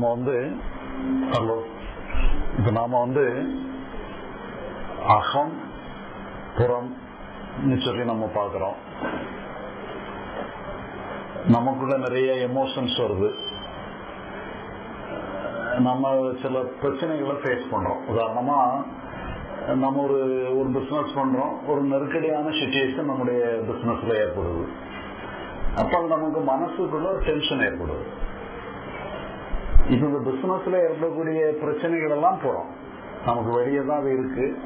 நம்ம வந்து ஹலோ இப்ப நாம வந்து அகம் புறம் சொல்லி நம்ம பாக்குறோம் நமக்குள்ள நிறைய எமோஷன்ஸ் வருது. நம்ம சில பிரச்சனைகளை ஃபேஸ் பண்றோம். உதாரணமா நம்ம ஒரு ஒரு பிசினஸ் பண்றோம். ஒரு நெருக்கடியான சுச்சுவேஷன் நம்முடைய பிசினஸ்ல ஏற்படுது. அப்ப நமக்கு மனசுக்குள்ள ஒரு டென்ஷன் ஏற்படுது. இப்ப இந்த பிசினஸ்ல ஏற்படக்கூடிய பிரச்சனைகள் எல்லாம் போறோம். நமக்கு வெளியே தான் அது இருக்கு.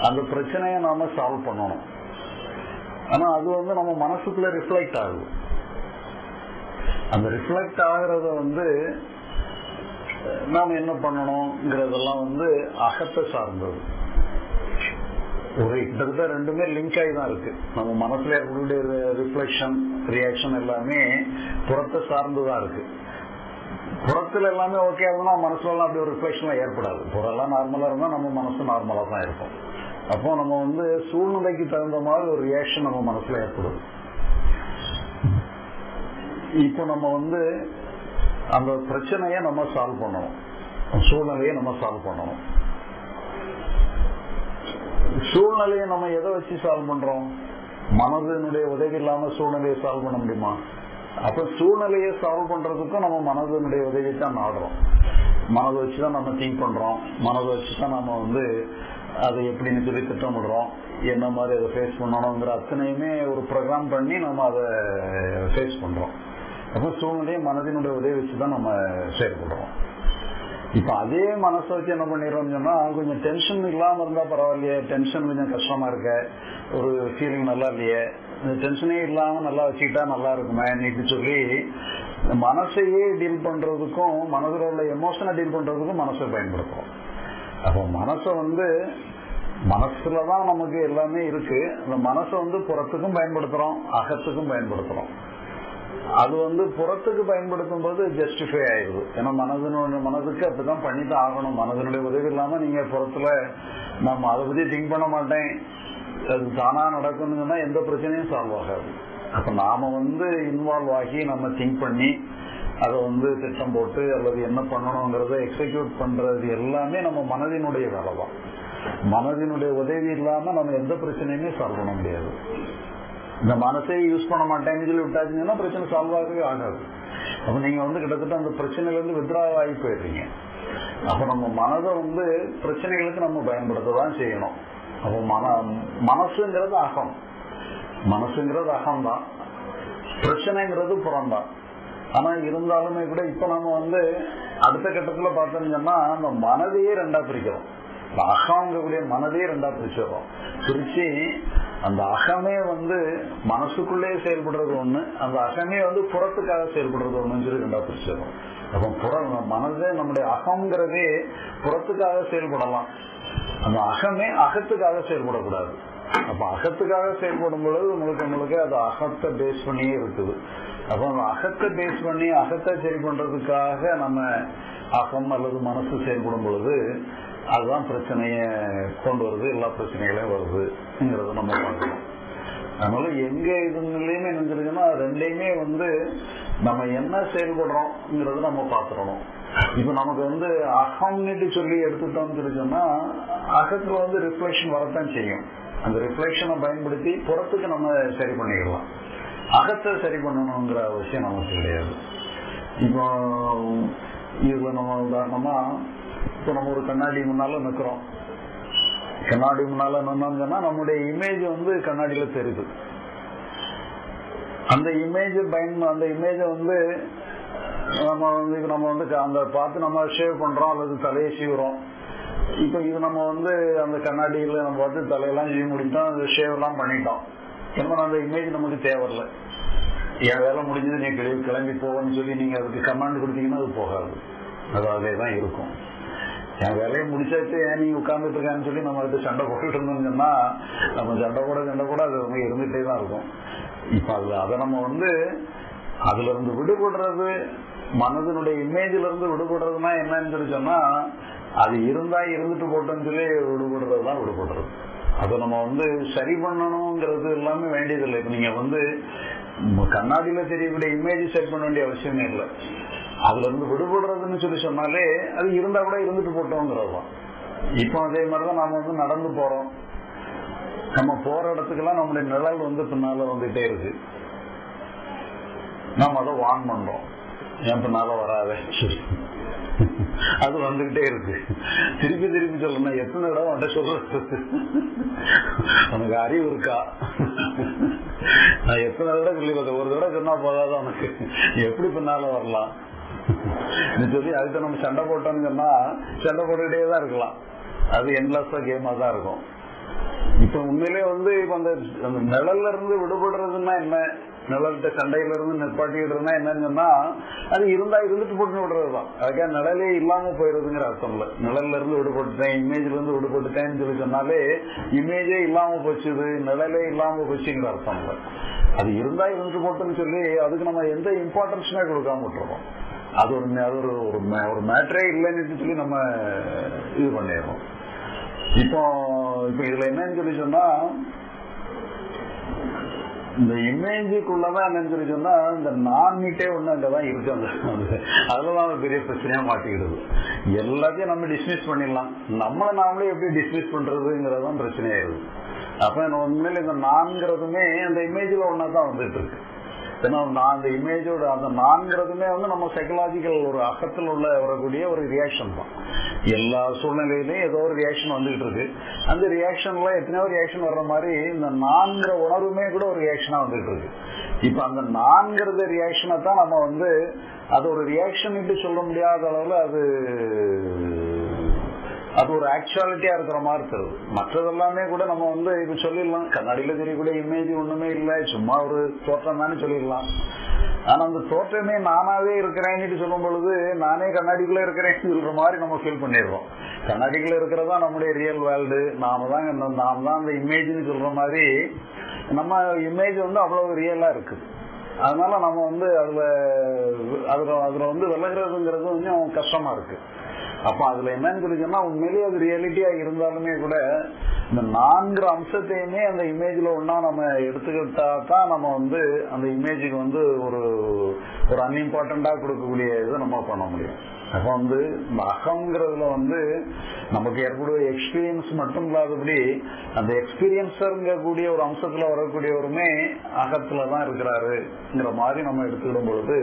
அந்த பிரச்சனையை நாம சால்வ் பண்ணணும். ஆனா அது வந்து நம்ம மனசுக்குள்ள ரிஃப்ளெக்ட் ஆகுது. அந்த ரிஃப்ளெக்ட் ஆகுறத வந்து நாம என்ன பண்ணணுங்கிறதெல்லாம் வந்து அகத்தை சார்ந்தது. ஒரு கிட்டத்தட்ட ரெண்டுமே லிங்க் ஆகி தான் இருக்கு. நம்ம மனசுல இருக்கக்கூடிய ரிஃப்ளெக்ஷன் ரியாக்ஷன் எல்லாமே புறத்தை சார்ந்துதான் இருக்கு. புறத்துல எல்லாமே ஓகே ஆகுதுன்னா மனசுல எல்லாம் அப்படி ஒரு ரிஃப்ளெக்ஷன் ஏற்படாது. புறம்லாம் நார்மலா இருந்தா நம்ம மனசு நார்மலா தான் இருக்கும். அப்போ நம்ம வந்து சூழ்நிலைக்கு தகுந்த மாதிரி ஒரு ரியாக்ஷன் நம்ம மனசுல ஏற்படுது இப்போ நம்ம வந்து அந்த பிரச்சனையை நம்ம சால்வ் பண்ணணும். சூழ்நிலையை நம்ம சால்வ் பண்ணணும். சூழ்நிலையை நம்ம எதை வச்சு சால்வ் பண்றோம்? மனதினுடைய உதவி இல்லாம சூழ்நிலையை சால்வ் பண்ண முடியுமா? அப்ப சூழ்நிலையை சால்வ் பண்றதுக்கும் நம்ம மனதினுடைய உதவி தான் நாடுறோம். மனதை வச்சுதான் நம்ம திங்க் பண்றோம். மனதை வச்சுதான் நம்ம வந்து அதை எப்படின்னு சொல்லி திட்டமிடுறோம். என்ன மாதிரி அதை ஃபேஸ் பண்ணணுங்கிற அத்தனையுமே ஒரு ப்ரோக்ராம் பண்ணி நம்ம அதை ஃபேஸ் பண்றோம். அப்போ சூழ்நிலையை மனதினுடைய உதவி வச்சுதான் நம்ம செயல்படுறோம். இப்ப அதே மனசை வச்சு என்ன பண்ணிடுறோம் சொன்னா கொஞ்சம் டென்ஷன் இல்லாம இருந்தா பரவாயில்லையே. டென்ஷன் கொஞ்சம் கஷ்டமா இருக்க. ஒரு ஃபீலிங் நல்லா இல்லையே. டென்ஷனே இல்லாம நல்லா வச்சுக்கிட்டா நல்லா இருக்குமே நீட்டு சொல்லி மனசையே டீல் பண்றதுக்கும் மனதில் உள்ள எமோஷனை டீல் பண்றதுக்கும் மனசை பயன்படுத்துறோம். அப்போ மனசை வந்து மனசுலதான் நமக்கு எல்லாமே இருக்கு. அந்த மனசை வந்து புறத்துக்கும் பயன்படுத்துறோம் அகத்துக்கும் பயன்படுத்துறோம். அது வந்து புறத்துக்கு பயன்படுத்தும் போது ஜஸ்டிஃபை ஆயிடுது. ஏன்னா மனதினுடைய மனதுக்கு அப்படிதான் பண்ணிட்டு ஆகணும். மனதினுடைய உதவி இல்லாம நீங்க புறத்துல நம்ம அதை பத்தி திங்க் பண்ண மாட்டேன். அது தானா நடக்கணும்னு எந்த பிரச்சனையும் சால்வ் ஆகாது. அப்ப நாம வந்து இன்வால்வ் ஆகி நம்ம திங்க் பண்ணி அதை வந்து திட்டம் போட்டு அல்லது என்ன பண்ணணுங்கிறத எக்ஸிக்யூட் பண்றது எல்லாமே நம்ம மனதினுடைய வேலை தான் மனதினுடைய உதவி இல்லாம நம்ம எந்த பிரச்சனையுமே சால்வ் பண்ண முடியாது. இந்த மனசே யூஸ் பண்ண மாட்டேன்னு சொல்லி விட்டாச்சுங்கன்னா பிரச்சனை சால்வ் ஆகவே ஆகாது. அப்ப நீங்க வந்து கிட்டத்தட்ட அந்த பிரச்சனையில இருந்து வித்ரா ஆகி போயிடுறீங்க. அப்ப நம்ம மனதை வந்து பிரச்சனைகளுக்கு நம்ம பயன்படுத்த தான் செய்யணும். அப்போ மன மனசுங்கிறது அகம் மனசுங்கிறது அகம் தான் பிரச்சனைங்கிறது புறம்தான். ஆனா இருந்தாலுமே கூட இப்ப நம்ம வந்து அடுத்த கட்டத்துல பார்த்தோம்னா அந்த மனதையே ரெண்டா பிரிக்கிறோம். அகங்கக்கூடிய மனதையே ரெண்டா பிரிச்சிடறோம். பிரிச்சு அந்த அகமே வந்து மனசுக்குள்ளே செயல்படுறது ஒண்ணு அந்த அகமே வந்து புறத்துக்காக செயல்படுறது ஒண்ணுன்னு சொல்லி ரெண்டா பிரிச்சிடறோம். அப்ப புற மனதே நம்முடைய அகங்கிறதே புறத்துக்காக செயல்படலாம். அந்த அகமே அகத்துக்காக செயல்படக்கூடாது. அப்ப அகத்துக்காக செயல்படும் பொழுது உங்களுக்கு உங்களுக்கு அது அகத்தை பேஸ் பண்ணியே இருக்குது. அப்ப அகத்தை பேஸ் பண்ணி அகத்தை சரி பண்றதுக்காக நம்ம அகம் அல்லது மனசு செயல்படும் பொழுது அதுதான் பிரச்சனைய கொண்டு வருது எல்லா பிரச்சனைகளையும் வருதுங்கிறத நம்ம பார்க்கணும் அதனால எங்க இதுலையுமே நினைச்சிருக்குன்னா ரெண்டையுமே வந்து நம்ம என்ன செயல்படுறோம்ங்கிறத நம்ம பாத்துடணும் இப்ப நமக்கு வந்து அகம்னு சொல்லி எடுத்துட்டோம்னு சொல்லி சொன்னா அகத்துல வந்து ரிஃப்ளெக்ஷன் வரத்தான் செய்யும். அந்த ரிஃப்ளெக்ஷனை பயன்படுத்தி புறத்துக்கு நம்ம சரி பண்ணிக்கலாம் அகத்தை சரி பண்ணணுங்கிற அவசியம் நமக்கு கிடையாது. இப்போ இதுல நம்ம உதாரணமா இப்போ நம்ம ஒரு கண்ணாடி முன்னால நிக்கிறோம். கண்ணாடி முன்னால நின்னோம்னா நம்முடைய இமேஜ் வந்து கண்ணாடியில தெரியுது. அந்த இமேஜ் பயன் அந்த இமேஜ வந்து நம்ம வந்து நம்ம வந்து அந்த பார்த்து நம்ம ஷேவ் பண்றோம் அல்லது தலையை சீவுறோம். இப்ப இது நம்ம வந்து அந்த கண்ணாடியில நம்ம பார்த்து தலையெல்லாம் சீவி முடித்தோம் அந்த ஷேவ் எல்லாம் பண்ணிட்டோம். ஏன்னா அந்த இமேஜ் நமக்கு தேவையில்ல. என் வேலை முடிஞ்சது நீ கிளம்பி கிளம்பி போவோம்னு சொல்லி நீங்க அதுக்கு கமாண்ட் கொடுத்தீங்கன்னா அது போகாது. அது அதே தான் இருக்கும். என் வேலையை முடிச்சாச்சு ஏன் நீ உட்கார்ந்துட்டு இருக்கான்னு சொல்லி நம்ம அடுத்து சண்டை போட்டுட்டு இருந்தோம்னா நம்ம சண்டை கூட சண்டை கூட அது வந்து இருந்துட்டே தான் இருக்கும். இப்ப அது அதை நம்ம வந்து அதுல இருந்து விடுபடுறது மனதினுடைய இமேஜ்ல இருந்து விடுபடுறதுன்னா என்னன்னு சொல்லி சொன்னா அது இருந்தா இருந்துட்டு போட்டோம்னு சொல்லி விடுபடுறது தான் விடுபடுறது. அதை நம்ம வந்து சரி பண்ணணுங்கிறது எல்லாமே வேண்டியதில்லை. இப்ப நீங்க வந்து கண்ணாடியில தெரியக்கூடிய இமேஜ் செட் பண்ண வேண்டிய அவசியமே இல்லை. அதுல இருந்து விடுபடுறதுன்னு சொல்லி சொன்னாலே அது இருந்தா கூட இருந்துட்டு போட்டோங்கிறது தான் இப்போ அதே மாதிரிதான் நாம வந்து நடந்து போறோம். நம்ம போற இடத்துக்கெல்லாம் நம்முடைய நிழல் வந்து பின்னால வந்துட்டே இருக்கு. நாம அதை வான் பண்றோம். என் பின்னால வராத. அது வந்துகிட்டே இருக்கு. திருப்பி திருப்பி சொல்லணும் எத்தனை இடம் அவன்கிட்ட சொல்றது? உனக்கு அறிவு இருக்கா? நான் எத்தனை தடவை சொல்லி பார்த்தேன்? ஒரு தடவை சொன்னா போதாது அவனுக்கு எப்படி பின்னால வரலாம்? சொல்லி அதுக்கு நம்ம சண்டை போட்டோம்னு சொன்னா சண்டை போட்டுக்கிட்டே தான் இருக்கலாம். அது என்லெஸ்ஸா கேமா தான் இருக்கும். இப்ப உண்மையிலே வந்து இப்ப அந்த நிழல்ல இருந்து விடுபடுறதுன்னா என்ன? நிழல்கிட்ட சண்டையில இருந்து நிற்பாட்டிடுறதுனா என்னன்னு சொன்னா அது இருந்தா இருந்துட்டு போட்டு விடுறதுதான். அதுக்காக நிழலே இல்லாம போயிருதுங்கிற அர்த்தம் இல்ல. நிழல்ல இருந்து விடுபட்டுட்டேன் இமேஜ்ல இருந்து விடுபட்டுட்டேன்னு சொல்லி சொன்னாலே இமேஜே இல்லாம போச்சுது நிழலே இல்லாம போச்சுங்கிற அர்த்தம் இல்ல. அது இருந்தா இருந்துட்டு போட்டுன்னு சொல்லி அதுக்கு நம்ம எந்த இம்பார்ட்டன்ஸுமே கொடுக்காம விட்டுருவோம். அது ஒரு அது ஒரு ஒரு ஒரு மேட்டரே இல்லைன்னு சொல்லி நம்ம இது பண்ணிடுறோம். இப்போ இப்ப இதுல என்னன்னு சொல்லி சொன்னா இந்த இமேஜுக்குள்ளதான் என்னன்னு சொல்லி சொன்னா இந்த நான்கிட்டே ஒண்ணு அங்கதான் இருக்கு. அந்த அது- அதுலதான் ஒரு பெரிய பிரச்சனையா மாட்டிக்கிடுது. எல்லாத்தையும் நம்ம டிஸ்மிஸ் பண்ணிடலாம். நம்மள நாமளே எப்படி டிஸ்மிஸ் பண்றதுங்கிறதான் பிரச்சனையாயிருது அப்ப உண்மையில இந்த நான்கிறதுமே அந்த இமேஜ்ல ஒன்னா தான் வந்துட்டு இருக்கு. ஏன்னா நான் அந்த இமேஜோட அந்த நான்கிறதுமே வந்து நம்ம சைக்கலாஜிக்கல் ஒரு அகத்தில் உள்ள வரக்கூடிய ஒரு ரியாக்ஷன் தான். எல்லா சூழ்நிலையிலையும் ஏதோ ஒரு ரியாக்ஷன் வந்துகிட்டு இருக்கு. அந்த ரியாக்ஷன்ல எத்தனையோ ரியாக்ஷன் வர்ற மாதிரி இந்த நான்கிற உணர்வுமே கூட ஒரு ரியாக்ஷனா வந்துகிட்டு இருக்கு. இப்ப அந்த நான்கிறது ரியாக்ஷனை தான் நம்ம வந்து அது ஒரு ரியாக்ஷன் சொல்ல முடியாத அளவுல அது அது ஒரு ஆக்சுவாலிட்டியா இருக்கிற மாதிரி தருது மற்றதெல்லாமே கூட நம்ம வந்து இப்ப சொல்லிடலாம். கண்ணாடியில தெரியக்கூடிய இமேஜ் ஒண்ணுமே இல்லை. சும்மா ஒரு தோற்றம் தானே சொல்லிடலாம். ஆனா அந்த தோற்றமே நானாவே இருக்கிறேன்னு சொல்லும் பொழுது நானே கண்ணாடிக்குள்ள இருக்கிறேன் சொல்ற மாதிரி நம்ம ஃபீல் பண்ணிடுறோம். கண்ணாடிக்குள்ள இருக்கிறதா நம்முடைய ரியல் வேர்ல்டு நாம தான் நாம தான் அந்த இமேஜ்னு சொல்ற மாதிரி நம்ம இமேஜ் வந்து அவ்வளவு ரியலா இருக்குது. அதனால நம்ம வந்து அதுல அதுல அதுல வந்து விலகிறதுங்கிறது கொஞ்சம் கஷ்டமா இருக்கு. அப்ப அதுல என்னன்னு சொல்லி சொன்னா உண்மையிலேயே அது ரியாலிட்டியா இருந்தாலுமே கூட இந்த நான்கு அம்சத்தையுமே அந்த இமேஜ்ல ஒன்னா நம்ம எடுத்துக்கிட்டா தான் நம்ம வந்து அந்த இமேஜுக்கு வந்து ஒரு ஒரு அன்இம்பார்ட்டண்டா கொடுக்கக்கூடிய இதை நம்ம பண்ண முடியும். அப்ப வந்து இந்த அகங்கிறதுல வந்து நமக்கு ஏற்படுற எக்ஸ்பீரியன்ஸ் மட்டும் இல்லாதபடி அந்த எக்ஸ்பீரியன்ஸருங்க கூடிய ஒரு அம்சத்துல வரக்கூடியவருமே அகத்துல தான் இருக்கிறாருங்கிற மாதிரி நம்ம எடுத்துக்கிடும் பொழுது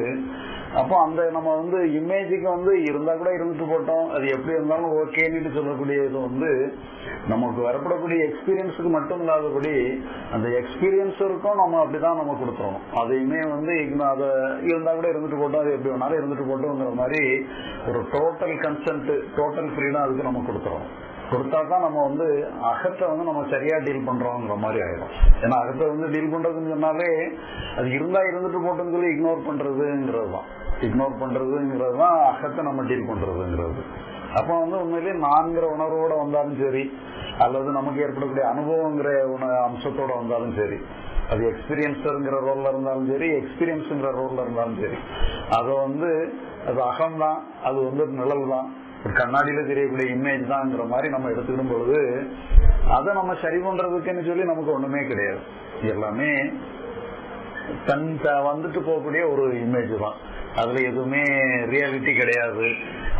அப்போ அந்த நம்ம வந்து இமேஜுக்கு வந்து இருந்தா கூட இருந்துட்டு போட்டோம். அது எப்படி இருந்தாலும் ஓகேன்னு சொல்லக்கூடிய இது வந்து நமக்கு வரப்படக்கூடிய எக்ஸ்பீரியன்ஸுக்கு மட்டும் இல்லாதபடி அந்த எக்ஸ்பீரியன்ஸருக்கும் நம்ம அப்படிதான் நம்ம கொடுத்துறோம். அதையுமே வந்து அதை இருந்தா கூட இருந்துட்டு போட்டோம். அது எப்படி வேணாலும் இருந்துட்டு போட்டோங்கிற மாதிரி ஒரு டோட்டல் கன்சென்ட் டோட்டல் ஃப்ரீடம் அதுக்கு நம்ம கொடுத்துறோம். கொடுத்தா தான் நம்ம வந்து அகத்தை வந்து நம்ம சரியா டீல் பண்றோங்கிற மாதிரி ஆயிடும் ஏன்னா அகத்தை வந்து டீல் பண்றதுன்னு சொன்னாலே அது இருந்தா இருந்துட்டு போட்டுன்னு சொல்லி இக்னோர் பண்றதுங்கிறது தான் இக்னோர் பண்றதுங்கிறது தான் அகத்தை நம்ம டீல் பண்றதுங்கிறது. அப்ப வந்து உண்மையிலேயே நான்கிற உணர்வோட வந்தாலும் சரி அல்லது நமக்கு ஏற்படக்கூடிய அனுபவங்கிற அம்சத்தோட வந்தாலும் சரி அது எக்ஸ்பீரியன்ஸ்ங்கிற ரோல்ல இருந்தாலும் சரி எக்ஸ்பீரியன்ஸுங்கிற ரோல்ல இருந்தாலும் சரி அதை வந்து அது அகம் தான் அது வந்து நிழல் தான். ஒரு கண்ணாடியில தெரியக்கூடிய இமேஜ் தான்ங்கிற மாதிரி நம்ம எடுத்துக்கிடும் பொழுது அதை நம்ம சரி பண்றதுக்குன்னு சொல்லி நமக்கு ஒண்ணுமே கிடையாது. எல்லாமே தன் வந்துட்டு போகக்கூடிய ஒரு இமேஜ் தான். அதுல எதுவுமே ரியாலிட்டி கிடையாது.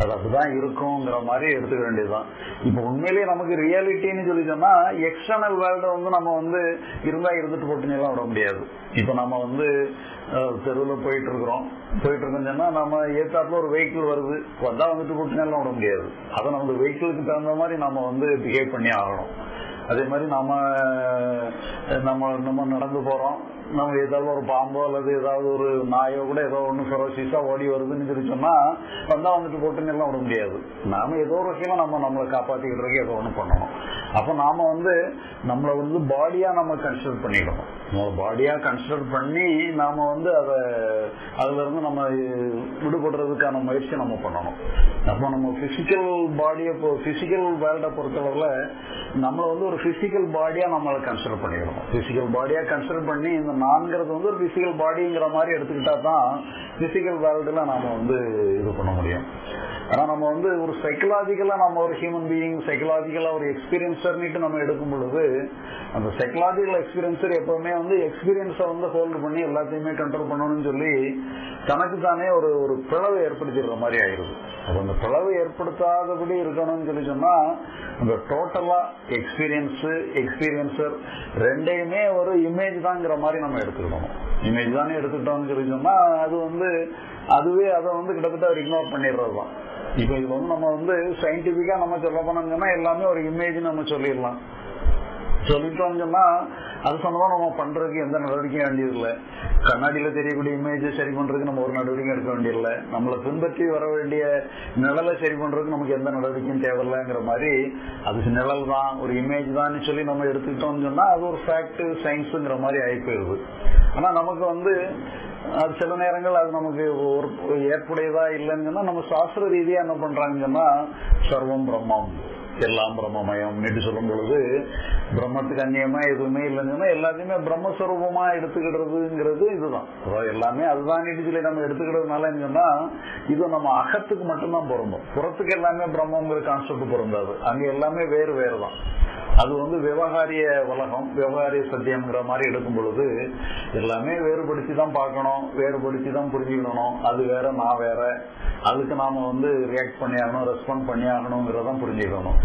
அது அப்படிதான் இருக்குங்கிற மாதிரி எடுத்துக்க வேண்டியதுதான். இப்ப உண்மையிலேயே நமக்கு ரியாலிட்டின்னு சொல்லி சொன்னா எக்ஸ்டர்னல் வேர்ல்ட வந்து நம்ம வந்து இருந்தா இருந்துட்டு போட்டுலாம் விட முடியாது. இப்ப நம்ம வந்து தெருவில் போயிட்டு இருக்கிறோம் போயிட்டு இருக்கோம்னு சொன்னா நம்ம ஏத்தாப்புல ஒரு வெஹிக்கிள் வருது. வந்தா வந்துட்டு போட்டுலாம் எல்லாம் விட முடியாது. அதை நம்ம வெஹிக்கிளுக்கு தகுந்த மாதிரி நம்ம வந்து பிஹேவ் பண்ணி ஆகணும். அதே மாதிரி நம்ம நம்ம நம்ம நடந்து போறோம். நம்ம ஏதாவது ஒரு பாம்போ அல்லது ஏதாவது ஒரு நாயோ கூட ஏதோ ஒண்ணு ஃபெரோசிஸா ஓடி வருதுன்னு சொல்லி சொன்னா வந்தா வந்துட்டு போட்டுன்னு எல்லாம் விட முடியாது. நாம ஏதோ ஒரு வகையில நம்ம நம்மளை காப்பாத்திக்கிறதுக்கு ஏதோ ஒண்ணு பண்ணணும். அப்ப நாம வந்து நம்மளை வந்து பாடியா நம்ம கன்சிடர் பண்ணிடணும் நம்ம பாடியா கன்சிடர் பண்ணி நாம வந்து அதை அதுல இருந்து நம்ம விடுபடுறதுக்கான முயற்சி நம்ம பண்ணணும். அப்போ நம்ம பிசிக்கல் பாடியை பிசிக்கல் வேர்ல்டை பொறுத்தளவுல நம்மள வந்து ஒரு பிசிக்கல் பாடியா நம்மளை கன்சிடர் பண்ணிக்கணும். பிசிக்கல் பாடியா கன்சிடர் பண்ணி இந்த நான்கிறது வந்து ஒரு பிசிக்கல் பாடிங்கிற மாதிரி எடுத்துக்கிட்டா தான் பிசிக்கல் வேர்ல்டுல நாம வந்து இது பண்ண முடியும். ஆனா நம்ம வந்து ஒரு சைக்கலாஜிக்கலா நம்ம ஒரு ஹியூமன் பீயிங் சைக்கலாஜிக்கலா ஒரு எக்ஸ்பீரியன்சர்னிட்டு நம்ம எடுக்கும் பொழுது அந்த சைக்கலாஜிக்கல் எக்ஸ்பீரியன்ஸர் எப்பவுமே வந்து எக்ஸ்பீரியன்ஸை வந்து ஹோல்டு பண்ணி எல்லாத்தையுமே கண்ட்ரோல் பண்ணணும்னு சொல்லி தனக்கு தானே ஒரு ஒரு பிளவு ஏற்படுத்திடுற மாதிரி ஆயிருது அது அந்த பிளவு ஏற்படுத்தாதபடி இருக்கணும்னு சொல்லி சொன்னா அந்த டோட்டலா எக்ஸ்பீரியன்ஸ் எக்ஸ்பீரியன்சர் ரெண்டையுமே ஒரு இமேஜ் தாங்கிற மாதிரி நம்ம எடுத்துக்கணும் இமேஜ் தானே எடுத்துக்கிட்டோம்னு சொல்லி சொன்னா அது வந்து அதுவே அதை வந்து கிட்டத்தட்ட அவர் இக்னோர் பண்ணிடுறது தான் இப்ப இது வந்து நம்ம வந்து சயின்டிபிக்கா நம்ம சொல்ல போனோம்னா எல்லாமே ஒரு இமேஜ் நம்ம சொல்லிடலாம். சொல்லிட்டோம்னு சொன்னா அது சம்பந்தமா நம்ம பண்றதுக்கு எந்த நடவடிக்கையும் வேண்டியதில்லை. கண்ணாடியில தெரியக்கூடிய இமேஜ் சரி பண்றதுக்கு நம்ம ஒரு நடவடிக்கை எடுக்க வேண்டியதில்லை. நம்மளை பின்பற்றி வர வேண்டிய நிழலை சரி பண்றதுக்கு நமக்கு எந்த நடவடிக்கையும் தேவையில்லைங்கிற மாதிரி அது நிழல் தான் ஒரு இமேஜ் தான் சொல்லி நம்ம எடுத்துக்கிட்டோம்னு சொன்னா அது ஒரு ஃபேக்ட் சயின்ஸுங்கிற மாதிரி ஆகி போயிருது. ஆனா நமக்கு வந்து அது சில நேரங்கள் அது நமக்கு ஒரு ஏற்புடையதா இல்லைன்னு சொன்னா நம்ம சாஸ்திர ரீதியா என்ன பண்றாங்கன்னா சொன்னா சர்வம் பிரம்மம் எல்லாம் பிரம்மமயம் என்று சொல்லும் பொழுது பிரம்மத்துக்கு அந்நியமா எதுவுமே இல்லைங்கன்னா சொன்னா எல்லாத்தையுமே பிரம்மஸ்வரூபமா எடுத்துக்கிடுறதுங்கிறது இதுதான். எல்லாமே அதுதான் சொல்லி நம்ம எடுத்துக்கிறதுனால சொன்னா இது நம்ம அகத்துக்கு மட்டும்தான் பொருந்தும். புறத்துக்கு எல்லாமே பிரம்மங்கிற கான்செப்ட் பொருந்தாது. அங்க எல்லாமே வேறு வேறு தான் அது வந்து விவகாரிய உலகம் விவகாரிய சத்தியம்ங்கிற மாதிரி எடுக்கும் பொழுது எல்லாமே வேறுபடுத்தி தான் பார்க்கணும் வேறுபடுத்தி தான் புரிஞ்சுக்கணும். அது வேற நான் வேற. அதுக்கு நாம வந்து ரியாக்ட் பண்ணி ஆகணும் ரெஸ்பாண்ட் பண்ணி ஆகணுங்கிறதான் புரிஞ்சுக்கணும்.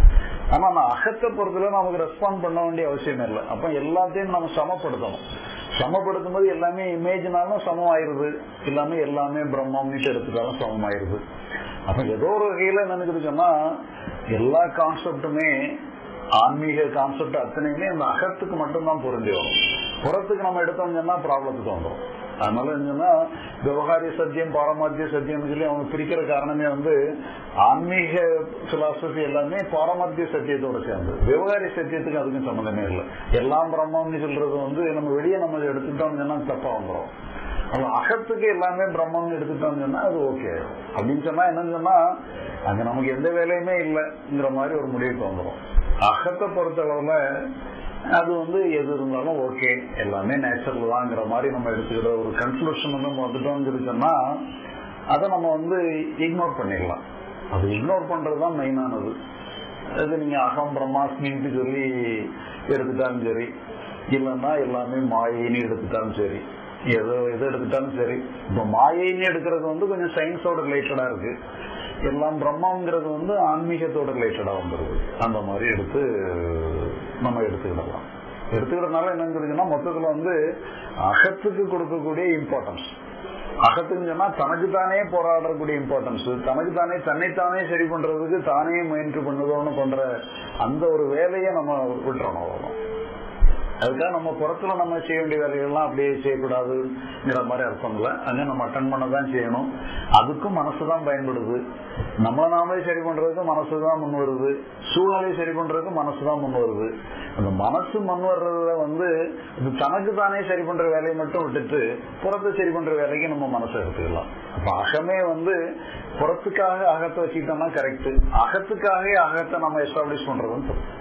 ஆனா நான் அகத்தை பொறுத்தல நமக்கு ரெஸ்பாண்ட் பண்ண வேண்டிய அவசியம் இல்லை. அப்ப எல்லாத்தையும் நம்ம சமப்படுத்தணும். சமப்படுத்தும் போது எல்லாமே இமேஜ்னாலும் சமம் ஆயிருது எல்லாமே எல்லாமே பிரம்மம்னுட்டு எடுத்துட்டாலும் சமம் ஆயிருது அப்ப ஏதோ ஒரு வகையில என்னன்னு சொன்னா எல்லா கான்செப்டுமே ஆன்மீக கான்செப்ட் அத்தனையுமே அந்த அகத்துக்கு மட்டும்தான் பொருந்தி வரும். புறத்துக்கு நம்ம எடுத்தோம்னு சொன்னா ப்ராப்ளத்துக்கு வந்துடும் அதனால என்னன்னா விவகாரிய சத்தியம் பாரமாத்திய சத்தியம் சொல்லி அவங்க பிரிக்கிற காரணமே வந்து ஆன்மீக பிலாசபி எல்லாமே பாரமாத்திய சத்தியத்தோட சேர்ந்து விவகாரிய சத்தியத்துக்கு அதுக்கும் சம்மந்தமே இல்லை. எல்லாம் பிரம்மம்னு சொல்றது வந்து நம்ம வெளியே நம்ம எடுத்துட்டோம்னு சொன்னா தப்பா வந்துடும் அகத்துக்கு எல்லாமே பிரம்மம்னு எடுத்துட்டோம்னு சொன்னா அது ஓகே அப்படின்னு சொன்னா என்னன்னு சொன்னா அங்க நமக்கு எந்த வேலையுமே இல்லைங்கிற மாதிரி ஒரு முடிவுக்கு வந்துடும் அகத்தை பொறுத்தளவுல அது வந்து எது இருந்தாலும் ஓகே எல்லாமே நேச்சுரல் தான்ங்கிற மாதிரி நம்ம எடுத்துக்கிற ஒரு கன்க்ளூஷன் வந்து நம்ம வந்துட்டோம்னு அதை நம்ம வந்து இக்னோர் பண்ணிடலாம். அது இக்னோர் பண்றதுதான் மெயினானது அது நீங்க அகம் பிரம்மாஸ்மின்னு சொல்லி எடுத்துட்டாலும் சரி இல்லைன்னா எல்லாமே மாயின்னு எடுத்துட்டாலும் சரி. எதோ எது எடுத்துட்டாலும் சரி. இப்போ மாயின்னு எடுக்கிறது வந்து கொஞ்சம் சயின்ஸோட ரிலேட்டடா இருக்கு. எல்லாம் பிரம்மாங்கிறது வந்து ஆன்மீகத்தோட ரிலேட்டடா வந்துருது. அந்த மாதிரி எடுத்து நம்ம எடுத்துக்கிடலாம். எடுத்துக்கிறதுனால என்ன தெரிஞ்சுன்னா மொத்தத்துல வந்து அகத்துக்கு கொடுக்கக்கூடிய இம்பார்ட்டன்ஸ் அகத்துன்னு சொன்னா தனக்கு தானே போராடக்கூடிய இம்பார்ட்டன்ஸ் தனக்கு தானே தன்னைத்தானே சரி பண்றதுக்கு தானே முயன்று பண்ணுதோன்னு பண்ற அந்த ஒரு வேலையை நம்ம விட்டுறணும் அதுக்காக நம்ம புறத்துல நம்ம செய்ய வேண்டிய வேலைகள்லாம் அப்படியே செய்யக்கூடாதுங்கிற மாதிரி அர்த்தம் இல்லை. அங்க நம்ம அட்டன் பண்ண தான் செய்யணும். அதுக்கும் மனசு தான் பயன்படுது. நம்மளை நாமளே சரி பண்றதுக்கு மனசு தான் முன் வருது. சூழ்நிலையை சரி பண்றதுக்கு மனசு தான் முன் வருது. அந்த மனசு முன் வர்றதுல வந்து இது தனக்கு தானே சரி பண்ற வேலையை மட்டும் விட்டுட்டு புறத்தை சரி பண்ற வேலைக்கு நம்ம மனசை எடுத்துக்கலாம். அப்ப அகமே வந்து புறத்துக்காக அகத்தை வச்சுக்கிட்டோம்னா கரெக்ட் அகத்துக்காக அகத்தை நம்ம எஸ்டாப்ளிஷ் பண்றதுன்னு சொல்லுவோம்